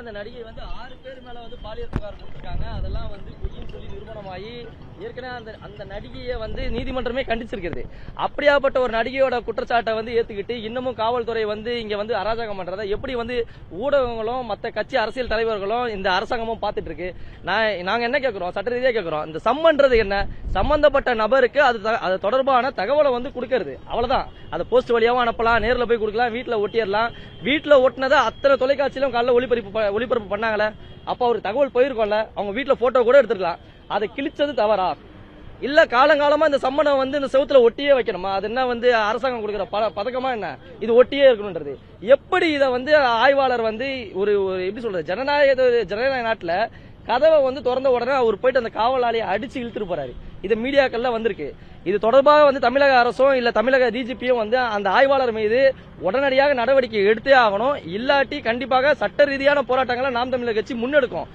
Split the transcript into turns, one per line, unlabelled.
அந்த நடிகை வந்து ஆறு பேர் மேல வந்து பாலியல் புகார் கொடுத்துருக்காங்க. அதெல்லாம் வந்து பொய்ன்னு சொல்லி நிறுவனமாகி ஏற்கனவே அந்த அந்த நடிகையை வந்து நீதிமன்றமே கண்டிச்சிருக்கிறது. அப்படியாப்பட்ட ஒரு நடிகையோட குற்றச்சாட்டை வந்து ஏத்துக்கிட்டு இன்னமும் காவல்துறை வந்து இங்க வந்து அராஜகம் பண்ணுறத எப்படி வந்து ஊடகங்களும் மற்ற கட்சி அரசியல் தலைவர்களும் இந்த அரசாங்கமும் பார்த்துட்டு இருக்கு நான் நாங்க என்ன கேட்கிறோம் சட்ட ரீதியாக கேட்கிறோம் இந்த சம்மன்றது என்ன? சம்பந்தப்பட்ட நபருக்கு அது த- அது தொடர்பான தகவலை வந்து கொடுக்கறது. அவ்வளவுதான். அதை போஸ்ட் வழியாவும் அனுப்பலாம் நேரில் போய் கொடுக்கலாம் வீட்டில் ஒட்டிடலாம். வீட்டில் ஒட்டினதை அத்தனை தொலைக்காட்சியிலும் காலைல ஒளிபரப்பு ப- ஒளிபரப்பு பண்ணாங்களே? அப்போ அவர் தகவல் போயிருக்கோம்ல. அவங்க வீட்டில் ஃபோட்டோ கூட எடுத்துக்கலாம் அதை கிழிச்சது தவறா? இல்ல காலங்காலமா இந்த சம்மனை வந்து இந்த செவுத்துல ஒட்டியே வைக்கணுமா? அது என்ன வந்து அரசாங்கம் கொடுக்குற பதக்கமா என்ன? இது ஒட்டியே இருக்கணும்ன்றது. எப்படி இதை வந்து ஆய்வாளர் வந்து ஒரு ஒரு எப்படி சொல்றது? ஜனநாயக ஜனநாயக நாட்டுல கதவை வந்து திறந்த உடனே அவர் போயிட்டு அந்த காவலாளியை அடிச்சு இழுத்துட்டு போறாரு. இது மீடியாக்கள்ல வந்திருக்கு. இது தொடர்பாக வந்து தமிழக அரசும் இல்ல தமிழக டிஜிபியும் வந்து அந்த ஆய்வாளர் மீது உடனடியாக நடவடிக்கை எடுத்தே ஆகணும். இல்லாட்டி கண்டிப்பாக சட்ட ரீதியான போராட்டங்களை நாம் தமிழர் கட்சி முன்னெடுக்கும்.